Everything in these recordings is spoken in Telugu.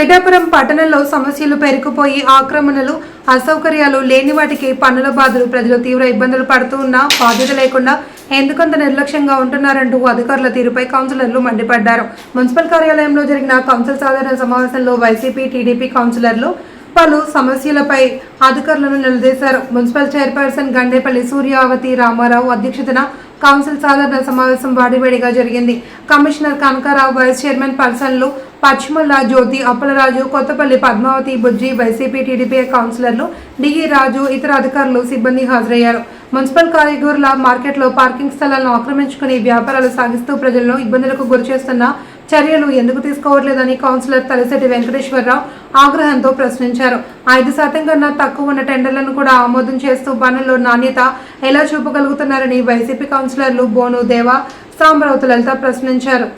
పిఠాపురం పట్టణంలో సమస్యలు పెరిగిపోయి ఆక్రమణలు అసౌకర్యాలు లేని వాటికి పన్నుల బాధలు ప్రజలు తీవ్ర ఇబ్బందులు పడుతూ ఉన్నా బాధ్యత లేకుండా ఎందుకంత నిర్లక్ష్యంగా ఉంటున్నారంటూ అధికారుల తీరుపై కౌన్సిలర్లు మండిపడ్డారు. మున్సిపల్ కార్యాలయంలో జరిగిన కౌన్సిల్ సాధారణ సమావేశంలో వైసీపీ టీడీపీ కౌన్సిలర్లు పలు సమస్యలపై అధికారులను నిలదీశారు. మున్సిపల్ చైర్పర్సన్ గండేపల్లి సూర్యావతి రామారావు అధ్యక్షతన కౌన్సిల్ సాధారణ సమావేశం వాడివేడిగా జరిగింది. కమిషనర్ కనకారావు వైస్ చైర్మన్ పర్సన్లు పశ్చిమల్లా జ్యోతి అప్పలరాజు కొత్తపల్లి పద్మావతి బుజ్జి వైసీపీ టీడీపీ కౌన్సిలర్లు డిఈ రాజు ఇతర అధికారులు సిబ్బంది హాజరయ్యారు. మున్సిపల్ కాయగూరల మార్కెట్లో పార్కింగ్ స్థలాలను ఆక్రమించుకుని వ్యాపారాలు సాగిస్తూ ప్రజలను ఇబ్బందులకు గురిచేస్తున్న చర్యలు ఎందుకు తీసుకోవట్లేదని కౌన్సిలర్ తలసెటి వెంకటేశ్వరరావు ఆగ్రహంతో ప్రశ్నించారు. ఐదు శాతం కన్నా తక్కువ ఉన్న టెండర్లను కూడా ఆమోదం చేస్తూ పనుల్లో నాణ్యత ఎలా చూపగలుగుతున్నారని వైసీపీ కౌన్సిలర్లు బోను దేవా సాంబరావుతు లలిత ప్రశ్నించారు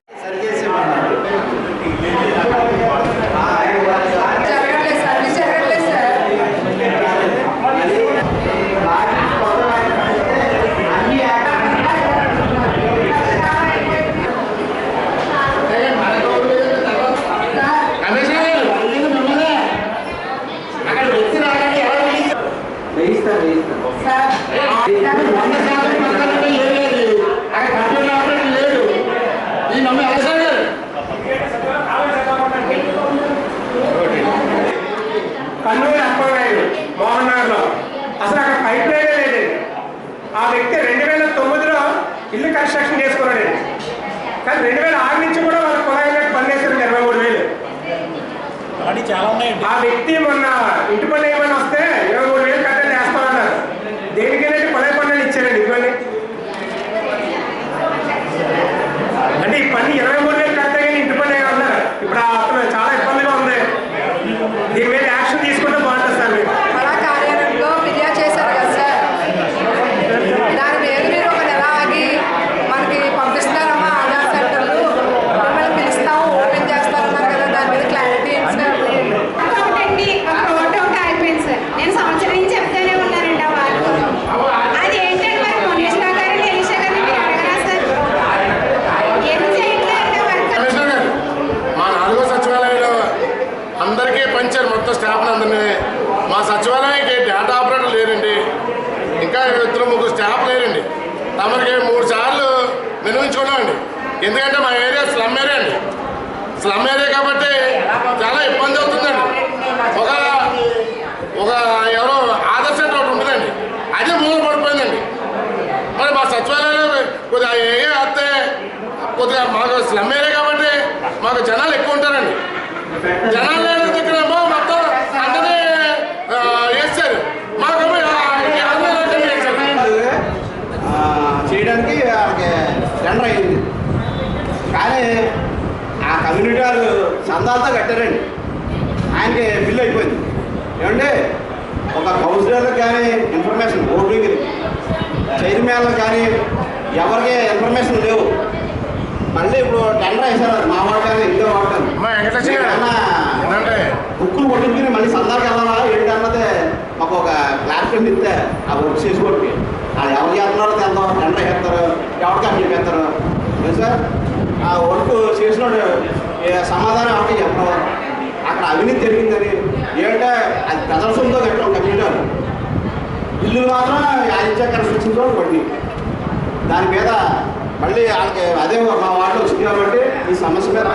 జరగట్లేదు సార్ అది జరగట్లేదు సార్ వేయిస్తా వేయిస్తా సార్ కన్నూరు అప్పలనాయుడు మోహన్ నగర్లో అసలు అక్కడ పైప్ లైన్ లేదు ఆ వ్యక్తి రెండు వేల తొమ్మిదిలో ఇల్లు కన్స్ట్రక్షన్ చేసుకున్నాడు కానీ రెండు వేల ఆరు నుంచి కూడా వాళ్ళ కులాయి మీద పని చేశారు ఇరవై మూడు వేలు అని చాలా ఉన్నాయండి ఆ వ్యక్తి మొన్న ఇంటి పని ఏమైనా వస్తే ఇరవై అంటే ఈ పని ఇరవై మూడు వేలు కడితే కానీ ఇంటి పని అన్నారు ఇప్పుడు ఆ అతను చాలా ఇబ్బందిగా ఉంది దీని మీద యాక్షన్ తీసుకుంటే బాగుంటుంది సార్ మీరు అలా కార్యాలయంలో ఫిర్యాదు చేశారు కదా సార్ దాని మీద మీరు ఒక నెల ఆగి మనకి పంపిస్తారమ్మా ఆధార్ సెంటర్లు మిమ్మల్ని పిలుస్తాము ఓపెన్ చేస్తారన్నారు కదా దాని మీద క్లారిటీ ఏంటి సార్ ఒకటండి ఒక రోడ్డు ఒకటి ఆగిపోయింది సార్ నేను సంవత్సరం నుంచి చెప్తానే ఉన్నానండి ఆ వాళ్ళు అది ఏంటంటే మరి మునీశ్వర గారు ఎలిషా గారిని మీరు అడగరా సార్ ఎందుకు చేయట్లేదు వర్క్ కమిషనర్ గారు మా నాలుగో సచివాలయంలో అందరికీ పంచారు మొత్తం స్టాఫ్ అందరినీ మా సచివాలయానికి డేటా ఆపరేటర్ లేరండి ఇంకా ఇద్దరు ముగ్గురు స్టాఫ్ లేరండి. తమరికి మూడు సార్లు వినిపించుకున్నామండి ఎందుకంటే మా ఏరియా స్లమ్ ఏరియా అండి. స్లమ్ ఏరియా కాబట్టి చాలా ఇబ్బంది అవుతుందండి. ఒక ఒక ఎవరో ఆదర్శ సెంటర్ ఒకటి ఉంటుందండి. అది మూల పడిపోయిందండి. మరి మా సచివాలయంలో కొద్దిగా ఏ వస్తే కొద్దిగా మాకు స్లమ్ ఏరియా కాబట్టి మాకు జనాలు ఎక్కువ ఉంటారండి. జనాలు లేని దగ్గరేమో మొత్తం అందరినీ ఆ, వేస్తారు మాకేమో ఆ, ఈ అందరూ అందరినీ వేస్తారు. ఆ, చేయడానికి వాళ్ళకి టెండర్ అయింది కానీ ఆ వాళ్ళు చందాలతో కట్టారండి. ఆయనకి బిల్లు అయిపోయింది. ఏమంటే ఒక కౌన్సిలర్లకు కానీ ఇన్ఫర్మేషన్ ఓటింగ్ చైర్మన్లకు కానీ ఎవరికి ఇన్ఫర్మేషన్ లేవు. మళ్ళీ ఇప్పుడు టెండర్ వేశారు మా వాడు కానీ ఇంకో బుక్కులు కొట్టించుకుని మళ్ళీ సందాలకు వెళ్ళాలా ఏంటి అన్నది మాకు ఒక క్లారిఫికేషన్ ఇస్తే ఆ వర్క్ చేసుకోవడానికి అది ఎవరు చేస్తున్నారో తెద్దాం టెండర్ వేస్తారు ఎవరికి లేదు సార్? ఆ వర్క్ చేసినోడు సమాధానం అంటే చెప్పడం. అక్కడ అవినీతి జరిగిందని ఏంటంటే అది ప్రజల సొంతం కట్టడం కంప్యూటర్. ఇల్లు మాత్రం ఆదిత్య కన్స్ట్రక్షన్ కూడా పడి దాని మీద మళ్ళీ వాళ్ళకి అదే మా వార్డులో వచ్చింది కాబట్టి ఈ సమస్య మీద